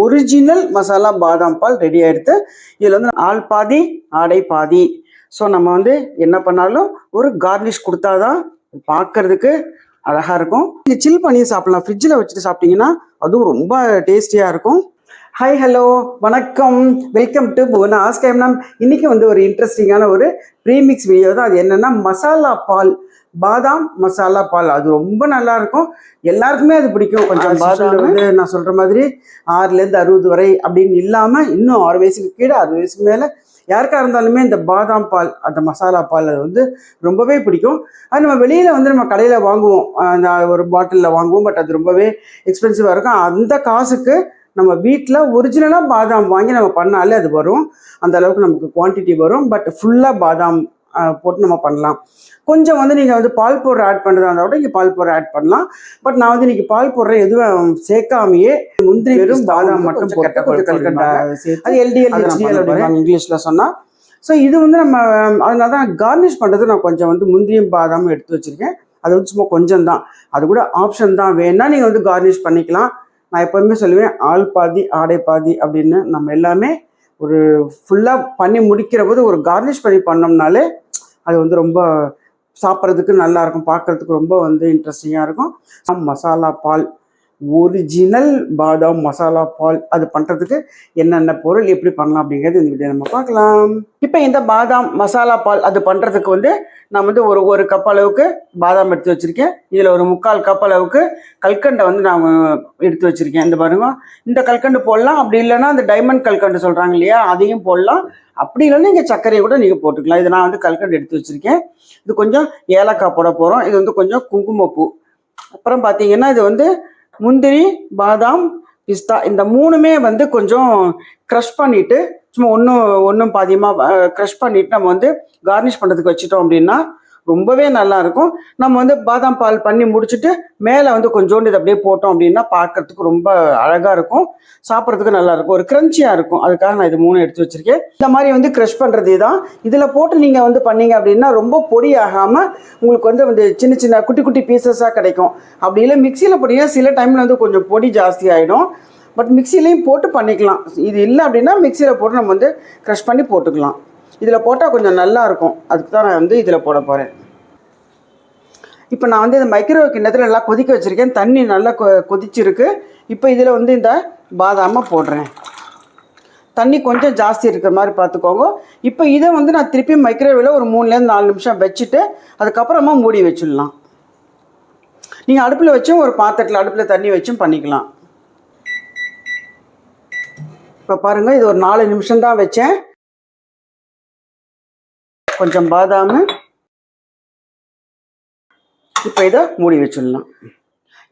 Original masala பாதாம் பால் ready ஆயிடுத்து இதில் வந்து ஆள் பாதி ஆடை பாதி. ஸோ நம்ம வந்து என்ன பண்ணாலும் ஒரு கார்னிஷ் கொடுத்தாதான் பார்க்கறதுக்கு அழகா இருக்கும். நீங்க சில் பண்ணி சாப்பிடலாம். ஃப்ரிட்ஜில் வச்சுட்டு சாப்பிட்டீங்கன்னா அதுவும் ரொம்ப டேஸ்டியா இருக்கும். ஹாய் ஹலோ வணக்கம். வெல்கம் டு புவனாஸ் கேம்னம் இன்னைக்கு வந்து ஒரு இன்ட்ரெஸ்டிங்கான ஒரு ப்ரீமிக்ஸ் வீடியோ தான். அது என்னன்னா மசாலா பால் பாதாம் மசாலா பால் அது ரொம்ப நல்லா இருக்கும். எல்லாருக்குமே அது பிடிக்கும். கொஞ்சம் பாதாம் வந்து நான் சொல்ற மாதிரி ஆறுலேருந்து அறுபது வரை அப்படின்னு இல்லாமல் இன்னும் ஆறு வயசுக்கு கீழே அறுபது வயசுக்கு மேலே யாருக்கா இருந்தாலுமே இந்த பாதாம் பால் அந்த மசாலா பால் அது வந்து ரொம்பவே பிடிக்கும். அது நம்ம வெளியில் வந்து நம்ம கடையில் வாங்குவோம். அந்த ஒரு பாட்டிலில் வாங்குவோம். பட் அது ரொம்பவே எக்ஸ்பென்சிவாக இருக்கும். அந்த காசுக்கு நம்ம வீட்டில் ஒரிஜினலாக பாதாம் வாங்கி நம்ம பண்ணாலே அது வரும். அந்த அளவுக்கு நமக்கு குவான்டிட்டி வரும். பட் ஃபுல்லாக பாதாம் போட்டு நம்ம பண்ணலாம். கொஞ்சம் வந்து நீங்கள் வந்து பால் பவுடர் ஆட் பண்ணுறதா இருந்தால் கூட இங்கே பால் பவுடர் ஆட் பண்ணலாம். பட் நான் வந்து இன்னைக்கு பால் பவுடர் எதுவும் சேர்க்காமையே முந்திரி வெறும் பாதாம் மட்டும் போட்டு கொஞ்சம் அது எல்டிஎல் ஹெச்டிஎல் இங்கிலீஷில் சொன்னால் ஸோ இது வந்து நம்ம அதனால தான் கார்னிஷ் பண்ணுறது நான் கொஞ்சம் வந்து முந்திரியும் பாதாமும் எடுத்து வச்சுருக்கேன். அது வந்து சும்மா கொஞ்சம் தான். அது கூட ஆப்ஷன் தான். வேணா நீங்கள் வந்து கார்னிஷ் பண்ணிக்கலாம். நான் எப்போவுமே சொல்லுவேன் ஆள் பாதி ஆடை பாதி அப்படின்னு நம்ம எல்லாமே ஒரு ஃபுல்லாக பண்ணி முடிக்கிற போது ஒரு கார்னிஷ் பண்ணி பண்ணோம்னாலே அது வந்து ரொம்ப சாப்பிட்றதுக்கு நல்லாயிருக்கும் பார்க்குறதுக்கு பார்க்கறதுக்கு ரொம்ப வந்து இன்ட்ரெஸ்டிங்காக இருக்கும். மசாலா பால் ஒரிஜினல் பாதாம் மசாலா பால் அது பண்ணுறதுக்கு என்னென்ன பொருள் எப்படி பண்ணலாம் அப்படிங்கிறது இந்த வீடியோ நம்ம பார்க்கலாம். இப்போ இந்த பாதாம் மசாலா பால் அது பண்ணுறதுக்கு வந்து நான் வந்து ஒரு ஒரு கப் அளவுக்கு பாதாம் எடுத்து வச்சுருக்கேன். இதில் ஒரு முக்கால் கப் அளவுக்கு கல்கண்டை வந்து நான் எடுத்து வச்சுருக்கேன். இந்த பாருங்க. இந்த கல்கண்டு போடலாம். அப்படி இல்லைன்னா அந்த டைமண்ட் கல்கண்டு சொல்கிறாங்க இல்லையா அதையும் போடலாம். அப்படி இல்லைன்னா நீங்கள் சர்க்கரையை கூட நீங்கள் போட்டுக்கலாம். இது நான் வந்து கல்கண்டு எடுத்து வச்சுருக்கேன். இது கொஞ்சம் ஏலக்காய் போட போகிறோம் இது வந்து கொஞ்சம் குங்குமப்பூ. அப்புறம் பார்த்தீங்கன்னா இது வந்து முந்திரி பாதாம் பிஸ்தா இந்த மூணுமே வந்து கொஞ்சம் க்ரஷ் பண்ணிட்டு சும்மா ஒன்றும் ஒன்றும் பாதியமாக க்ரஷ் பண்ணிட்டு நம்ம வந்து கார்னிஷ் பண்ணுறதுக்கு வச்சுட்டோம் அப்படின்னா ரொம்பவே நல்லா இருக்கும். நம்ம வந்து பாதாம் பால் பண்ணி முடிச்சுட்டு மேலே வந்து கொஞ்சோண்டு இதை அப்படியே போட்டோம் அப்படின்னா பார்க்கறதுக்கு ரொம்ப அழகாக இருக்கும். சாப்பிட்றதுக்கு நல்லா இருக்கும். ஒரு க்ரன்ச்சியாக இருக்கும். அதுக்காக நான் இது மூணு எடுத்து வச்சிருக்கேன். இந்த மாதிரி வந்து க்ரஷ் பண்ணுறது தான் இதில் போட்டு நீங்கள் வந்து பண்ணீங்க அப்படின்னா ரொம்ப பொடி ஆகாமல் உங்களுக்கு வந்து வந்து சின்ன சின்ன குட்டி குட்டி பீசஸாக கிடைக்கும். அப்படி இல்லை மிக்சியில் போட்டீங்கன்னா சில டைமில் வந்து கொஞ்சம் பொடி ஜாஸ்தி ஆகிடும் பட் மிக்சிலையும் போட்டு பண்ணிக்கலாம். இது இல்லை அப்படின்னா மிக்சியில் போட்டு நம்ம வந்து க்ரஷ் பண்ணி போட்டுக்கலாம். இதில் போட்டால் கொஞ்சம் நல்லா இருக்கும் அதுக்கு தான் நான் வந்து இதில் போட போகிறேன். இப்போ நான் வந்து இந்த மைக்ரோவேவ் கிண்ணத்தில் நல்லா கொதிக்க வச்சுருக்கேன். தண்ணி நல்லா கொ கொதிச்சிருக்கு. இப்போ இதில் வந்து இந்த பாதாமை போடுறேன். தண்ணி கொஞ்சம் ஜாஸ்தி இருக்கிற மாதிரி பார்த்துக்கோங்க. இப்போ இதை வந்து நான் திருப்பி மைக்ரோவேவில் ஒரு மூணுலேருந்து நாலு நிமிஷம் வச்சுட்டு அதுக்கப்புறமா மூடி வச்சிடலாம். நீங்கள் அடுப்பில் வச்சும் ஒரு பாத்திரத்தில் அடுப்பில் தண்ணி வச்சும் பண்ணிக்கலாம். இப்போ பாருங்கள் இது ஒரு நாலு நிமிஷம் தான் வச்சேன். கொஞ்சம் பாதாம். இப்போ இதை மூடி வச்சிடலாம்.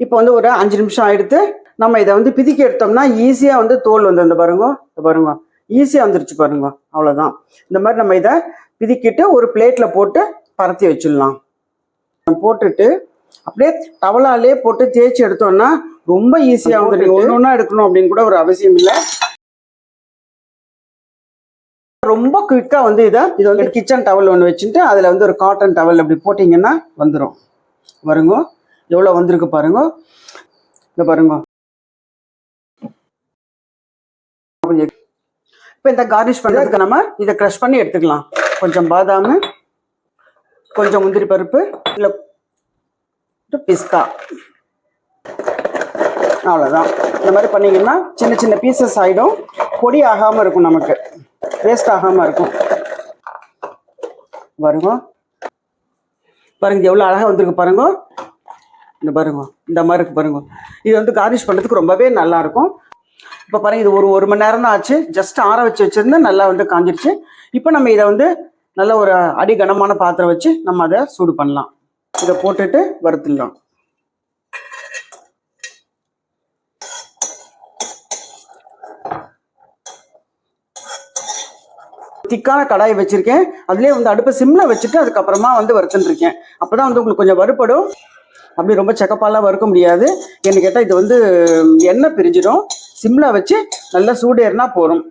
இப்போ வந்து ஒரு அஞ்சு நிமிஷம் ஆயிடுத்து நம்ம இதை வந்து பிதிக்கி எடுத்தோம்னா ஈஸியாக வந்து தோல் வந்து இந்த பாருங்க. பாருங்க ஈஸியாக வந்துருச்சு பாருங்க அவ்வளோதான் இந்த மாதிரி நம்ம இதை பிதிக்கிட்டு ஒரு பிளேட்டில் போட்டு பரத்தி வச்சிடலாம். போட்டுட்டு அப்படியே டவலாலே போட்டு தேய்ச்சி எடுத்தோம்னா ரொம்ப ஈஸியாக வந்து நீங்கள் ஒன்று ஒன்றா எடுக்கணும் அப்படின்னு கூட ஒரு அவசியம் இல்லை. ரொம்ப குயிக்காக வந்து இதை இது வந்து கிச்சன் டவல் ஒன்று வச்சுட்டு அதில் வந்து ஒரு காட்டன் டவல் அப்படி போட்டிங்கன்னா வந்துடும் வருங்க எவ்வளோ வந்திருக்கு பாருங்க. இந்த பாருங்க. இப்போ இந்த கார்னிஷ் பண்ணுறதுக்கு நம்ம இதை க்ரஷ் பண்ணி எடுத்துக்கலாம். கொஞ்சம் பாதாம் கொஞ்சம் முந்திரி பருப்பு இல்லை பிஸ்தா அவ்வளோதான் இந்த மாதிரி பண்ணீங்கன்னா சின்ன சின்ன பீசஸ் ஆகிடும் பொடி ஆகாமல் இருக்கும் நமக்கு. வேஸ்ட் ஆகாமல் இருக்கும். பாருங்க. பாருங்க இது எவ்வளோ அழகாக வந்திருக்கு பாருங்க. இந்த பாருங்க இந்த மாதிரி இருக்கு பாருங்க. இது வந்து கார்னிஷ் பண்ணுறதுக்கு ரொம்பவே நல்லாயிருக்கும் இப்போ பாருங்கள் இது ஒரு ஒரு மணி நேரம் தான் ஆச்சு. ஜஸ்ட் ஆற வச்சு வச்சுருந்தா நல்லா வந்து காஞ்சிருச்சு. இப்போ நம்ம இதை வந்து நல்ல ஒரு அடி கனமான பாத்திரம் வச்சு நம்ம அதை சூடு பண்ணலாம். இதை போட்டுட்டு வறுத்துடலாம். திக்கான கடாய் வச்சுருக்கேன். அதுலேயே வந்து அடுப்பை சிம்மில் வச்சுட்டு அதுக்கப்புறமா வந்து வறுத்துட்டுருக்கேன். இருக்கேன் அப்பதான் வந்து உங்களுக்கு கொஞ்சம் வறுபடும். அப்படி ரொம்ப செக்கப்பாலாம் வறுக்க முடியாது. என்ன கேட்டால் இது வந்து எண்ணெய் பிரிஞ்சிடும். சிம்மில் வச்சு நல்லா சூடேறினா போதும்.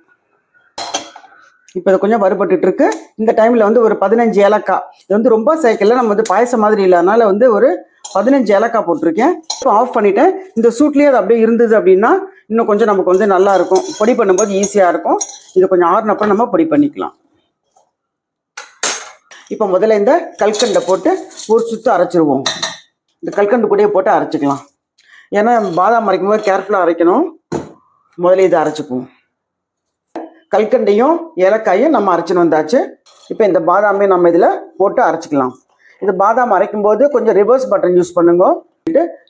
இப்போ இது கொஞ்சம் வறுபட்டுட்டு இருக்கு இந்த டைமில் வந்து ஒரு பதினஞ்சு ஏலக்காய். இது வந்து ரொம்ப சேர்க்கல நம்ம வந்து பாயசம் மாதிரி இல்லாதனால வந்து ஒரு பதினஞ்சு ஏலக்காய் போட்டிருக்கேன். இப்போ ஆஃப் பண்ணிட்டேன். இந்த சூட்லேயே அது அப்படியே இருந்தது அப்படின்னா இன்னும் கொஞ்சம் நமக்கு வந்து நல்லா இருக்கும். பொடி பண்ணும்போது ஈஸியாக இருக்கும். இது கொஞ்சம் ஆறுனப்பறம் நம்ம பொடி பண்ணிக்கலாம். இப்போ முதல்ல இந்த கல்கண்டை போட்டு ஒரு சுத்தம் அரைச்சிருவோம். இந்த கல்கண்டு கூடயே போட்டு அரைச்சிக்கலாம். ஏன்னா பாதாம் அரைக்கும் போது கேர்ஃபுல்லாக அரைக்கணும். முதல்ல இதை அரைச்சிக்குவோம் கல்கண்டையும் ஏலக்காயும் நம்ம அரைச்சின்னு வந்தாச்சு. இப்போ இந்த பாதாமையும் நம்ம இதில் போட்டு அரைச்சிக்கலாம். இது பாதாம் அரைக்கும் போது கொஞ்சம் ரிவர்ஸ் பட்டன் யூஸ் பண்ணுங்க.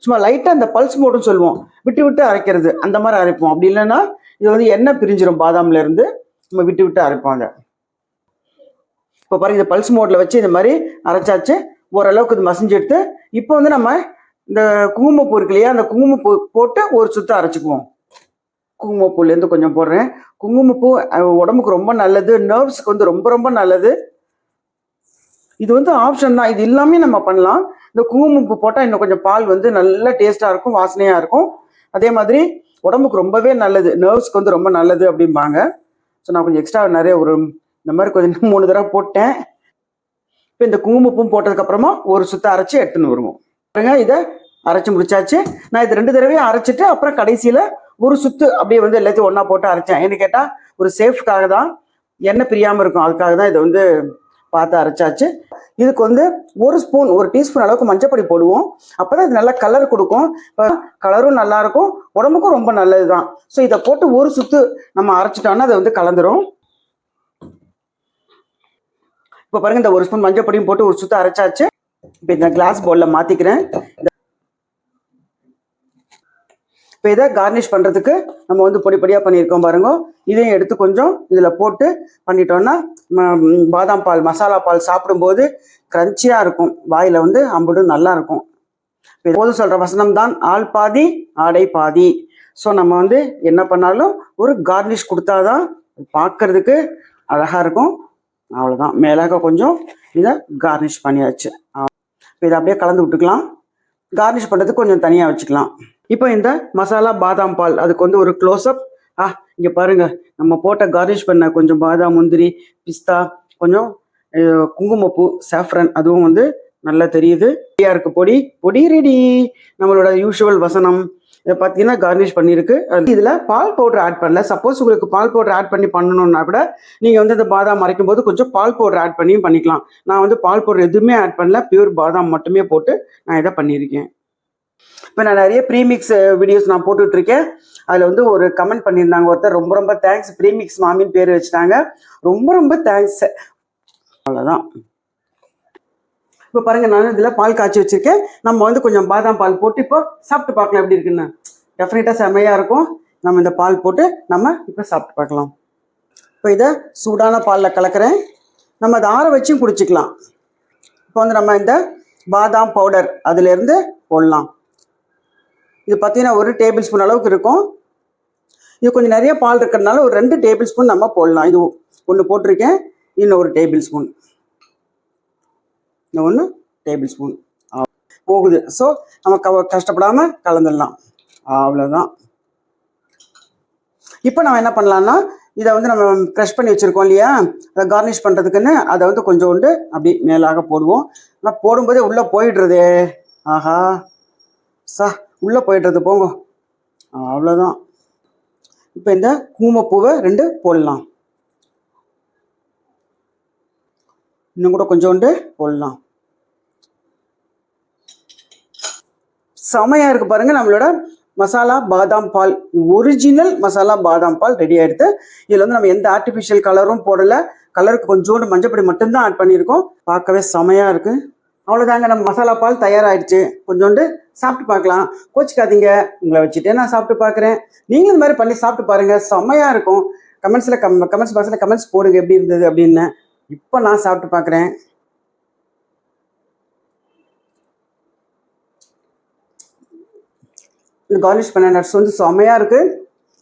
சும்மா லைட்டாக அந்த பல்ஸ் மோடுன்னு சொல்லுவோம். விட்டு விட்டு அரைக்கிறது. அந்த மாதிரி அரைப்போம். அப்படி இல்லைன்னா இது வந்து எண்ணெய் பிரிஞ்சிடும் பாதாம்ல இருந்து. நம்ம விட்டு விட்டு அரைப்பாங்க இப்போ பாருங்க இந்த பல்ஸ் மோட்ல வச்சு இந்த மாதிரி அரைச்சாச்சு. ஓரளவுக்கு இது மசிஞ்சு எடுத்து இப்போ வந்து நம்ம இந்த குங்குமப்பூ இருக்கு இல்லையா அந்த குங்குமப்பூ போட்டு ஒரு சுத்தம் அரைச்சிக்குவோம். குங்குமப்பூலேருந்து கொஞ்சம் போடுறேன். குங்குமப்பூ உடம்புக்கு ரொம்ப நல்லது நர்வ்ஸுக்கு வந்து ரொம்ப ரொம்ப நல்லது. இது வந்து ஆப்ஷன் தான். இது எல்லாமே நம்ம பண்ணலாம். இந்த குங்குமப்பூ போட்டால் இன்னும் கொஞ்சம் பால் வந்து நல்ல டேஸ்ட்டாக இருக்கும் வாசனையாக இருக்கும். அதே மாதிரி உடம்புக்கு ரொம்பவே நல்லது. நர்வ்ஸ்க்கு வந்து ரொம்ப நல்லது அப்படிம்பாங்க. ஸோ நான் கொஞ்சம் எக்ஸ்ட்ரா நிறைய ஒரு இந்த மாதிரி கொஞ்சம் மூணு தடவை போட்டேன். இப்போ இந்த குங்குமப்பூம் போட்டதுக்கப்புறமா ஒரு சுத்தம் அரைச்சி எடுத்துன்னு வருவோம். பாருங்க இதை அரைச்சி முடிச்சாச்சு. நான் இது ரெண்டு தடவையும் அரைச்சிட்டு அப்புறம் கடைசியில் ஒரு சுத்து அப்படியே வந்து எல்லாத்தையும் ஒன்றா போட்டு அரைச்சேன். என்ன கேட்டால் ஒரு சேஃப்காக தான். எண்ணெய் பிரியாமல் இருக்கும். அதுக்காக தான் இதை வந்து பார்த்து அரைச்சாச்சு. இதுக்கு வந்து ஒரு ஸ்பூன் ஒரு டீஸ்பூன் அளவுக்கு மஞ்சப்பொடி போடுவோம். அப்போ தான் இது நல்லா கலர் கொடுக்கும். கலரும் நல்லா இருக்கும் உடம்புக்கும் ரொம்ப நல்லது தான் ஸோ இதை போட்டு ஒரு சுத்து நம்ம அரைச்சிட்டோம்னா அதை வந்து கலந்துரும். இப்போ பாருங்க இந்த ஒரு ஸ்பூன் மஞ்சள் பொடியும் போட்டு ஒரு சுத்து அரைச்சாச்சு. இப்போ இந்த கிளாஸ் பவுலில் மாற்றிக்கிறேன் இப்போ இதை கார்னிஷ் பண்ணுறதுக்கு நம்ம வந்து பொடி பொடியாக பண்ணியிருக்கோம் பாருங்க. இதையும் எடுத்து கொஞ்சம் இதில் போட்டு பண்ணிட்டோன்னா பாதாம் பால் மசாலா பால் சாப்பிடும்போது க்ரன்ச்சியாக இருக்கும். வாயில் வந்து அம்புடும் நல்லா இருக்கும். இப்போ போது சொல்கிற வசனம் தான் ஆள் பாதி ஆடை பாதி. ஸோ நம்ம வந்து என்ன பண்ணாலும் ஒரு கார்னிஷ் கொடுத்தாதான் பார்க்கறதுக்கு அழகாக இருக்கும். அவ்வளோதான் மேலாக கொஞ்சம் இதை கார்னிஷ் பண்ணியாச்சு. இப்போ இதை அப்படியே கலந்து விட்டுக்கலாம். கார்னிஷ் பண்ணுறதுக்கு கொஞ்சம் தனியாக வச்சுக்கலாம். இப்போ இந்த மசாலா பாதாம் பால் அதுக்கு வந்து ஒரு க்ளோஸ்அப் ஆ இங்கே பாருங்க. நம்ம போட்ட கார்னிஷ் பண்ண கொஞ்சம் பாதாம் முந்திரி பிஸ்தா கொஞ்சம் குங்குமப்பூ சாஃப்ரன் அதுவும் வந்து நல்லா தெரியுது. ரெடியாக இருக்கு பொடி. பொடி ரெடி நம்மளோட யூஷுவல் வசனம். இதை பார்த்தீங்கன்னா கார்னிஷ் பண்ணியிருக்கு அது இதில் பால் பவுடர் ஆட் பண்ணல. சப்போஸ் உங்களுக்கு பால் பவுடர் ஆட் பண்ணி பண்ணணும்னா கூட நீங்கள் வந்து இந்த பாதாம் அரைக்கும் போது கொஞ்சம் பால் பவுடர் ஆட் பண்ணியும் பண்ணிக்கலாம். நான் வந்து பால் பவுடர் எதுவுமே ஆட் பண்ணல. பியூர் பாதாம் மட்டுமே போட்டு நான் இதை பண்ணியிருக்கேன். இப்போ நான் நிறைய ப்ரீமிக்ஸ் வீடியோஸ் நான் போட்டுட்ருக்கேன். அதில் வந்து ஒரு கமெண்ட் பண்ணியிருந்தாங்க ஒருத்தர். ரொம்ப ரொம்ப தேங்க்ஸ் ப்ரீமிக்ஸ் மாமின்னு பேர் வச்சுட்டாங்க. ரொம்ப ரொம்ப தேங்க்ஸ் அவ்வளோதான் இப்போ பாருங்க நான் இதில் பால் காய்ச்சி வச்சுருக்கேன். நம்ம வந்து கொஞ்சம் பாதாம் பால் போட்டு இப்போ சாப்பிட்டு பார்க்கலாம் எப்படி இருக்குன்னு. டெஃபினட்டாக செமையாக இருக்கும். நம்ம இந்த பால் போட்டு நம்ம இப்போ சாப்பிட்டு பார்க்கலாம். இப்போ இதை சூடான பாலில் கலக்கிறேன். நம்ம அதை ஆற வச்சும் குடிச்சிக்கலாம். இப்போ வந்து நம்ம இந்த பாதாம் பவுடர் அதிலேருந்து போடலாம். இது பார்த்தீங்கன்னா ஒரு டேபிள் ஸ்பூன் அளவுக்கு இருக்கும். இது கொஞ்சம் நிறைய பால் இருக்கிறதுனால ஒரு ரெண்டு டேபிள் ஸ்பூன் நம்ம போடலாம். இது ஒன்று போட்டிருக்கேன் இன்னும் ஒரு டேபிள் ஸ்பூன் இன்னும் ஒன்று டேபிள் ஸ்பூன் போகுது. ஸோ நம்ம க கஷ்டப்படாமல் கலந்துடலாம். அவ்வளோதான் இப்போ நம்ம என்ன பண்ணலான்னா இதை வந்து நம்ம க்ரஷ் பண்ணி வச்சுருக்கோம் இல்லையா? அதை கார்னிஷ் பண்ணுறதுக்குன்னு அதை வந்து கொஞ்சோண்டு அப்படி மேலாக போடுவோம். ஆனால் போடும்போதே உள்ளே போயிடுறதே. ஆஹா. சா உள்ளே போயிடுறது போங்க. அவ்வளோதான் இப்போ இந்த கூமப்பூவை ரெண்டு போடலாம். இன்னும் கூட கொஞ்சோண்டு போடலாம். செமையாக இருக்குது பாருங்கள் நம்மளோட மசாலா பாதாம் பால். ஒரிஜினல் மசாலா பாதாம் பால் ரெடி ஆகிடுது இதில் வந்து நம்ம எந்த ஆர்டிஃபிஷியல் கலரும் போடலை. கலருக்கு கொஞ்சோண்டு மஞ்சப்பொடி மட்டும்தான் ஆட் பண்ணியிருக்கோம். பார்க்கவே செமையாக இருக்குது அவ்வளோதாங்க நம்ம மசாலா பால் தயாராகிடுச்சு கொஞ்சோண்டு சாப்பிட்டு பார்க்கலாம். கோச்சிக்காதீங்க. உங்களை வச்சுட்டே நான் சாப்பிட்டு பார்க்குறேன். நீங்களும் இந்த மாதிரி பண்ணி சாப்பிட்டு பாருங்கள் செமையாக இருக்கும். கமெண்ட்ஸில் கம் கமெண்ட்ஸ் பாக்ஸில் கமெண்ட்ஸ் போடுங்க. எப்படி இருந்தது அப்படின்னு. இப்போ நான் சாப்பிட்டு பார்க்குறேன். இந்த கார்னிஷ் பண்ண நட்ஸ் வந்து செமையாக இருக்குது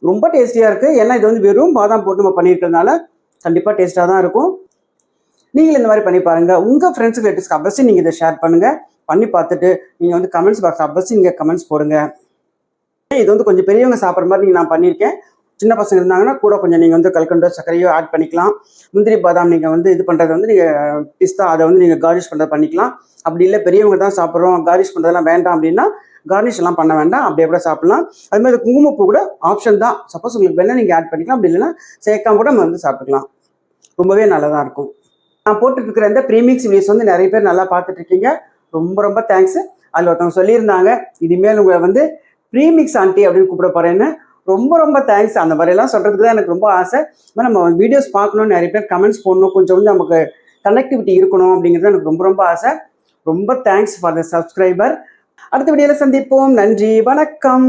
ரொம்ப டேஸ்டியாக இருக்குது ஏன்னா இது வந்து வெறும் பாதாம் போட்டு நம்ம பண்ணியிருக்கிறதுனால கண்டிப்பாக டேஸ்ட்டாக தான் இருக்கும். நீங்கள் இந்த மாதிரி பண்ணி பாருங்கள் உங்கள் ஃப்ரெண்ட்ஸ் ரிலேட்டிவ்ஸ்க்கு அவசியம் நீங்கள் இதை ஷேர் பண்ணுங்கள் பண்ணி பார்த்துட்டு நீங்கள் வந்து கமெண்ட்ஸ் பாக்ஸ் அவசியம் நீங்கள் கமெண்ட்ஸ் போடுங்க. இது வந்து கொஞ்சம் பெரியவங்க சாப்பிட்ற மாதிரி நீங்கள் நான் பண்ணியிருக்கேன். சின்ன பசங்க இருந்தாங்கன்னா கூட கொஞ்சம் நீங்கள் வந்து கல்கண்டோ சர்க்கரையோ ஆட் பண்ணிக்கலாம். முந்திரி பாதாம் நீங்கள் வந்து இது பண்ணுறது வந்து நீங்கள் பிஸ்தா அதை வந்து நீங்கள் கார்னிஷ் பண்ணுறது பண்ணிக்கலாம். அப்படி இல்லை பெரியவங்க தான் சாப்பிட்றோம். கார்னிஷ் பண்ணுறதெல்லாம் வேண்டாம் அப்படின்னா கார்னிஷ் எல்லாம் பண்ண வேண்டாம். அப்படியே கூட சாப்பிடலாம். அது மாதிரி குங்குமப்பூ கூட ஆப்ஷன் தான். சப்போஸ் உங்களுக்கு வேணால் நீங்கள் ஆட் பண்ணிக்கலாம். அப்படி இல்லைன்னா சேர்க்காம கூட நம்ம வந்து சாப்பிட்டுக்கலாம். ரொம்பவே நல்லதாக இருக்கும். நான் போட்டுட்ருக்கிற இந்த ப்ரீமிக்ஸ் வீடியோஸ் வந்து நிறைய பேர் நல்லா பார்த்துட்ருக்கீங்க. ரொம்ப ரொம்ப தேங்க்ஸ் அதில் ஒருத்தவங்க சொல்லியிருந்தாங்க இனிமேல் உங்களை வந்து ப்ரீமிக்ஸ் ஆண்டி அப்படின்னு கூப்பிட போகிறேன்னு ரொம்ப ரொம்ப தேங்க்ஸ் அந்த மாதிரிலாம் சொல்கிறதுக்கு தான் எனக்கு ரொம்ப ஆசை. நம்ம வீடியோஸ் பார்க்கணும் நிறைய பேர் கமெண்ட்ஸ் போடணும். கொஞ்சம் வந்து நமக்கு கனெக்டிவிட்டி இருக்கணும் அப்படிங்கிறது எனக்கு ரொம்ப ரொம்ப ஆசை. ரொம்ப தேங்க்ஸ் ஃபார் த சப்ஸ்கிரைபர் அடுத்த வீடியோவில் சந்திப்போம். நன்றி வணக்கம்.